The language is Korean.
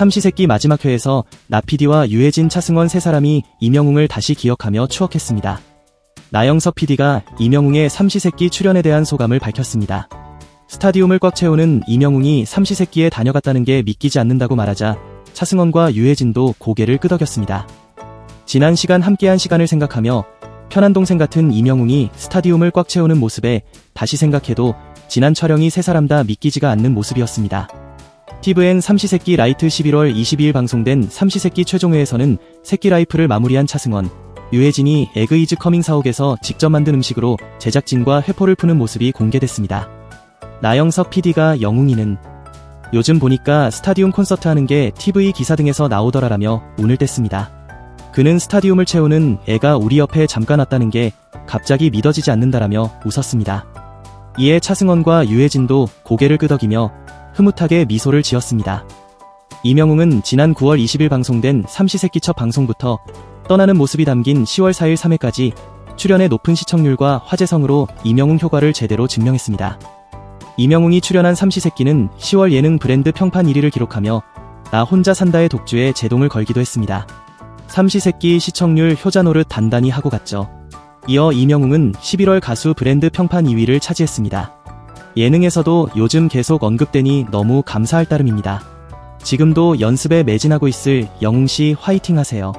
삼시세끼 마지막 회에서 나PD와 유해진 차승원 세 사람이 이명웅을 다시 기억하며 추억했습니다. 나영석 PD가 이명웅의 삼시세끼 출연에 대한 소감을 밝혔습니다. 스타디움을 꽉 채우는 이명웅이 삼시세끼에 다녀갔다는 게 믿기지 않는다고 말하자 차승원과 유해진도 고개를 끄덕였습니다. 지난 시간 함께한 시간을 생각하며 편한 동생 같은 이명웅이 스타디움을 꽉 채우는 모습에 다시 생각해도 지난 촬영이 세 사람 다 믿기지가 않는 모습이었습니다. TVN 삼시세끼 라이트 11월 22일 방송된 삼시세끼 최종회에서는 세끼 라이프를 마무리한 차승원, 유해진이 에그 이즈 커밍 사옥에서 직접 만든 음식으로 제작진과 회포를 푸는 모습이 공개됐습니다. 나영석 PD가 영웅이는 요즘 보니까 스타디움 콘서트 하는 게 TV 기사 등에서 나오더라라며 운을 뗐습니다. 그는 스타디움을 채우는 애가 우리 옆에 잠깐 왔다는 게 갑자기 믿어지지 않는다라며 웃었습니다. 이에 차승원과 유해진도 고개를 끄덕이며 흐뭇하게 미소를 지었습니다. 이명웅은 지난 9월 20일 방송된 삼시세끼 첫 방송부터 떠나는 모습이 담긴 10월 4일 3회까지 출연의 높은 시청률과 화제성으로 이명웅 효과를 제대로 증명했습니다. 이명웅이 출연한 삼시세끼는 10월 예능 브랜드 평판 1위를 기록하며 나 혼자 산다의 독주에 제동을 걸기도 했습니다. 삼시세끼 시청률 효자 노릇 단단히 하고 갔죠. 이어 이명웅은 11월 가수 브랜드 평판 2위를 차지했습니다. 예능에서도 요즘 계속 언급되니 너무 감사할 따름입니다. 지금도 연습에 매진하고 있을 영웅씨 화이팅 하세요.